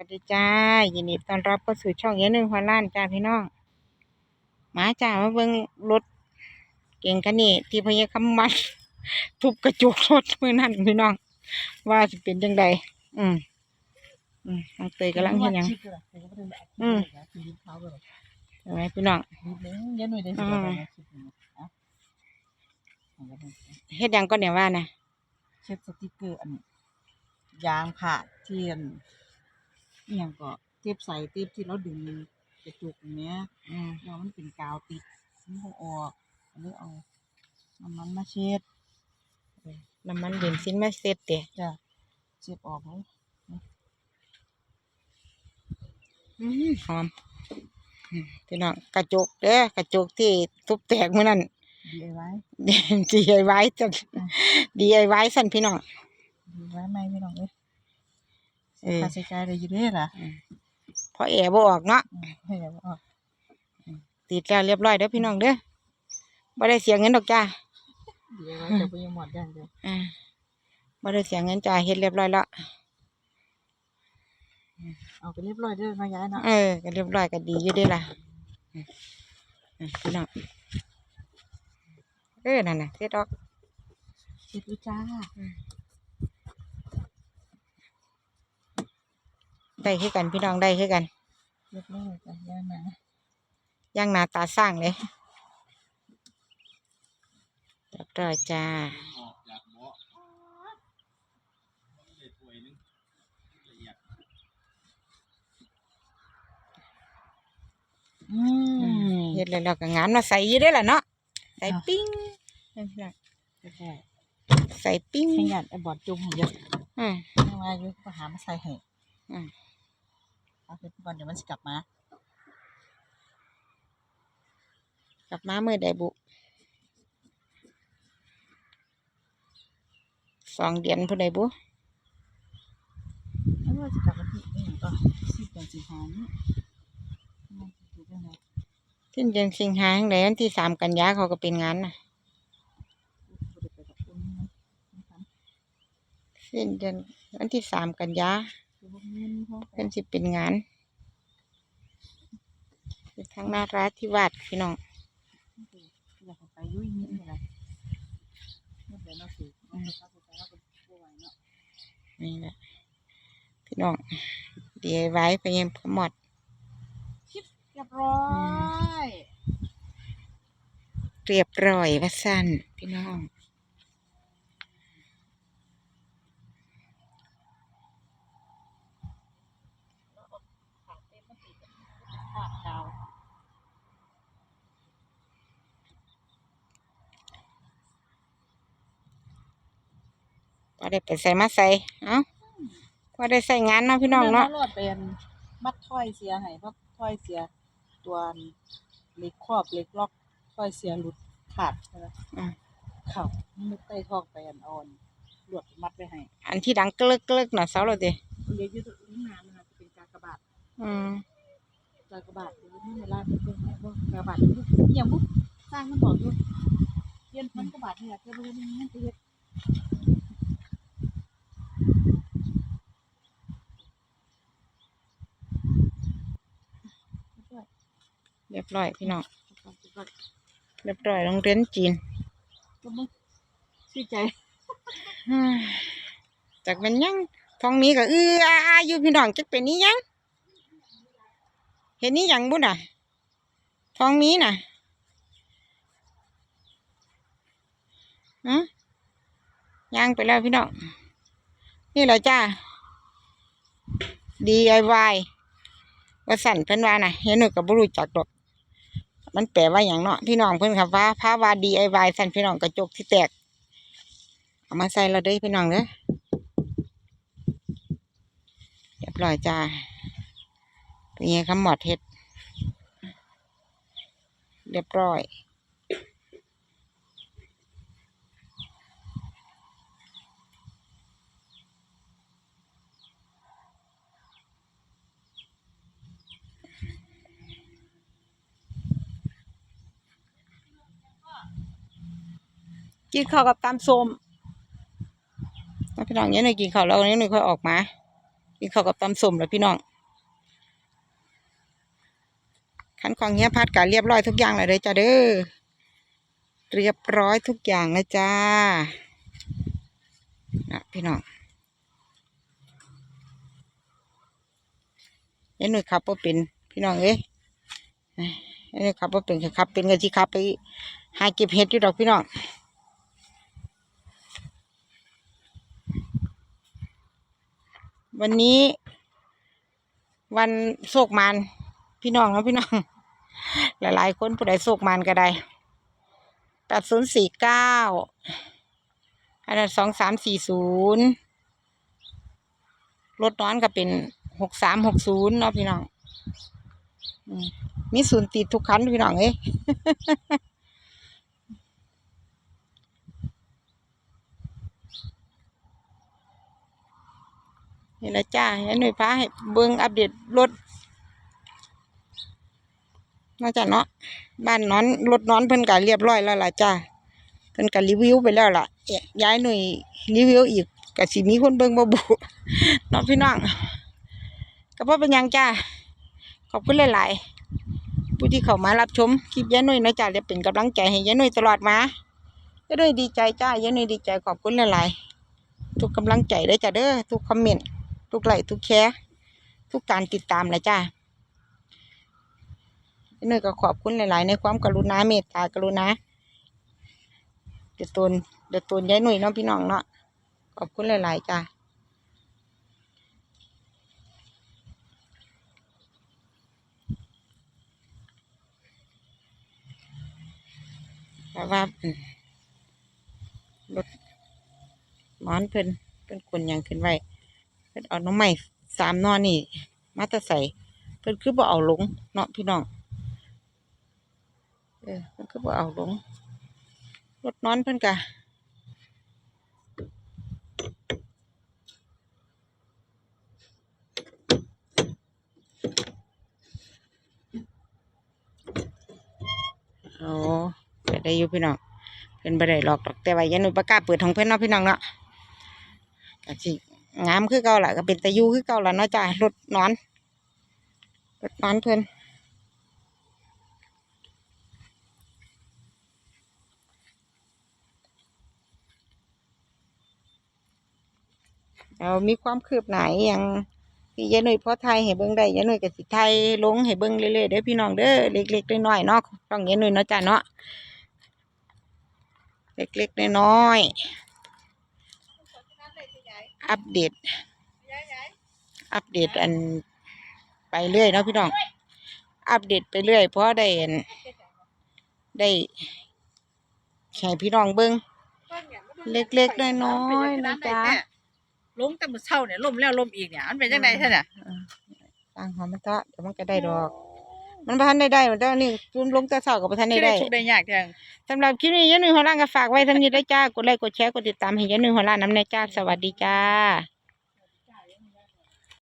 สวัสดีจ้ายินดีต้อนรับเข้าสู่ช่องเย็นหนึ่งพันล้านจ้าพี่น้องมาจ้ามาเบิ่งรถเก่งคันนี้ที่พยาคำมัดทุบกระจกรถมือนั่นพี่น้อง ว่าสิเป็นจังใดอืมอืมน้องเตยกำลังเห็นหยังอืมเห็นไหมพี่น้องเย็นหน่อยได้สิอืมว่าคลิปนี้อะเฮ็ดหยังก็เนี่ยว่านะเช็ดสติกเกอร์อันยางผ่าเทียน เอียงก็เทปใส่เทปที่เราดึงกระจุกอย่างเนี้ยอืมแล้วมันเป็นกาวติดมันคงออกอันนี้เอาน้ำมันมาเช็ดน้ำมันเบนซินมาเซ็ตเตะจ้ะเช็ดออกเลยอืมหอมอืมพี่น้องกระจกเด้อกระจกที่ทุบแตกมื่อนั้นดีไว้ DIY จัง DIY สั่นพี่น้องดีไว้ไหมไม่ต้องเลย เออ ค่าใช้จ่ายได้ออยู่เด้อล่ะพอแอร์บ่ออกเนาะอืมให้อย่าบอกติดแล้วเรียบร้อยเด้อพี่น้องเด้อบ่ได้เสียเงินดอกจ้าดีไว้แต่ก็ยังหมดอย่างเดียวอ่าบ่ได้เสียเงินจ้าเฮ็ดเรียบร้อยแล้วเอาไปเรียบร้อยเด้อมาย้ายเนาะเออก็เรียบร้อยก็ดีอยู่เด้ล่ะอืมอืมพี่น้องเออนั่นน่ะเฮ็ดออกเช็ดด้วยจ้า ได้คือกันพี่น้องได้คือกันเรียบร้อยจ้ะย่านะย่างหน้าตาสร้างเลยเรียบร้อยจ้าอือืมมเฮ็ดแล้วเราก็งานมาใส่อยู่เด้อล่ะเนาะใส่อะปิ้งนั่นพี่น้องใช่ใส่ปิ้งให้หยัดไอ้บอดจุ่มให้เยอะอืมไม่ว่าอยู่ก็หามาใส่ให้อืม เอาไปก่อนเดี๋ยวมันจะกลับมา กลับมาเมื่อใดบุสองเดือนผู้ใดบุไม่ว่าจะกลับมาที่นี่ก็สิบเดือนสิงหาเนี่ยมันจะอยู่ได้ไงสิ้นเดือนสิงหาคมใดวันที่สามกันยาเขาก็เป็นงานน่ะบ่ได้ไปกับคุณนะนะครับสิ้นเดือนวันที่สามกันยา คือพวกนี้เขาไปเป็นสิเป็นงานอยู่ทางนาราธิวาสพี่น้องอยากให้ไปยุ่ยนิดนี่แหละเมื่อเดี๋ยวเราสิเอาไปเข้าไปแล้วก็บ่ไหวเนาะนี่แหละพี่น้อง DIY ไปยังพมอดเรียบร้อย เรียบร้อยว่าสั้นพี่น้อง ขาดดาว พอได้ไปใส่มาใส่เอ้าพอได้ใส่งานเนาะพี่น้องเนาะแม่รอดเป็นมัดถ้อยเสียให้เพราะถ้อยเสียตัวเหล็กครอบเหล็กล็อกถ้อยเสียหลุดขาดใช่ไหมอืมเขามุดใต้ท้องไปอันอ่อนหลวดมัดไว้ให้อันที่ดังเกลิกเกลิกน่ะเสาเราดิเลี้ยงอยืดตรงน้ำนะคะจะเป็นกากบาทอืมกากบาทเดี๋ยวนี้เวลาเป็นให้ว่ากากบาทนี่อหย่างบุ๊สร้างมันบอกอยู่เรียนพันกว่าบาทนี่แหละเพื่อรู้นี่มันจะเฮ็ด เรียบร้อยพี่น้องก่อนจะก่อนเรียบร้อยโรงเรียนจีนก็มึงชื่อใจอืมจากเป็นหยังท้องมีก็เอื้ออาอาอยู่พี่น้องจักเป็นนี้ยัง เห็นนี้ยังบุญอะท้องมีน่ะฮะย่างไปแล้วพี่น้อง นี่แหละจ้า DIY ว่าสั่นเพิ่นว่าน่ะเห็นหนูกับบุรุจักดอก มันแปลว่าอย่างเนาะพี่น้องเพื่อนครับว่าพาว่า DIY สั่นพี่น้องกระจกที่แตกเอามาใส่เราได้พี่น้องเด้อเรียบร้อยจ้าเป็นไงครับหมอดเฮ็ด เรียบร้อย กินข้าวกับตำส้มแล้วพี่น้องเนี่ยหน่อยกินข้าวแล้วเนี่ยหน่อยค่อยออกมา กินข้าวกับตำส้มแล้วพี่น้องขันของเฮียพัดกะเรียบร้อยทุกอย่างเลยเด้จ้าเด้อเรียบร้อยทุกอย่างเลยจ้านะพี่น้องยันหนุ่ยขับว่าเป็นพี่น้องเอ้ยยันหนุ่ยขับว่าเป็นขับเป็นก็สิขับไปหาเก็บเห็ดอยู่ดอกพี่น้อง วันนี้ วันโศกมันพี่น้องนะพี่น้อง หลายๆคนผู้ใดโศกมันก็ได้แปดศูนย์สี่เก้าอันนั้นสองสามสี่ศูนย์รถน้อนก็เป็นหกสามหกศูนย์เนาะพี่น้องมมีศูนย์ติดทุกคันพี่น้องเอ้ นี่แหละจ้าเห็นหน่วยพาให้เบิ่งอัปเดตรถน่าจะเนาะบ้านนอนรถนอนเพิ่นก็เรียบร้อยแล้วล่ะจ้าเพิ่นก็รีวิวไปแล้วล่ะเอ๊ะย้ายหน่วยรีวิวอีกก็สิมีคนเบิ่งบ่บุเนาะพี่น้องก็บ่เป็นยังจ้าขอบคุณหลายๆผู้ที่เข้ามารับชมคลิปย้ายหน่วยนะจ้าจะเป็นกำลังใจให้ย้ายหน่วยตลอดมาย้ายหน่วยดีใจจ้าย้ายหน่วยดีใจขอบคุณหลายๆทุกกำลังใจเด้จ้าเด้อทุกคอมเมนต์ ทุกไลค์ทุกแชร์ทุกการติดตามเลยจ้าเนยก็ขอบคุณหลาย ๆ ในความกรุณาเมตตากรุณาเดือดตนเดือดตนยายหนุ่ยเน้องพี่น้องเนาะขอบคุณหลาย ๆ จ้าแต่ว่าอืมรถมอนเพิ่นเป็นคนยังขึ้นไว้ เพิ่นเอาน้องใหม่สามนอนนี่ มาตะใส่เพิ่นคือบ่เอาลงเนาะพี่น้องเออเพิ่นคือบ่เอาลงรถนอนเพิ่นกะโอ้ไปได้อยู่พี่น้องเพิ่นบ่ได้หลอกดอกแต่ว่ายันหนูประกาศเปิดของเพิ่นเนาะพี่น้องเนาะก็สิ งามคือเก่าละก็เป็นตะยูคือเก่าละเนาะจ้ารถนอนรถนอนเพิ่อนเอามีความคืบหนาอหยังที่ยายหนุ่ยพ่อไทยให้เบิ่งได้ยายหนุ่ยก็สิไทยลงให้เบิ่งเรื่อยๆเด้อพี่น้องเด้อเล็กๆน้อยๆเนาะต้องยายหนุ่ยเนาะจ้าเนาะเล็กๆน้อยๆ อัปเดต อัปเดตอันไปเรื่อยเนาะพี่น้อง อัปเดตไปเรื่อยเพราะได้อันได้แข่พี่น้องเบิ้งเล็กๆน้อยๆนะจ๊ะลงแต่มื้อเช้าเนี่ยล่มแล้วล่มอีกเนี่ยมันเป็นจังได๋ซั่นน่ะต่างหอมมันเถอะเดี๋ยวมันก็ได้ดอก มันบ่ทันได้ได้มันเจ้านี่จุ่มลงแต่เช้าก็บ่ทันได้ที่ได้ได้ ทุกข์ได้ยากจังสำหรับคลิปนี้ยันหนึ่งหัวล้านก็ฝากไว้ทำนี้ได้จ้ากดไลค์กดแชร์กดติดตามให้ยันหนึ่งหัวล้านน้ำในจ้าสวัสดีจ้า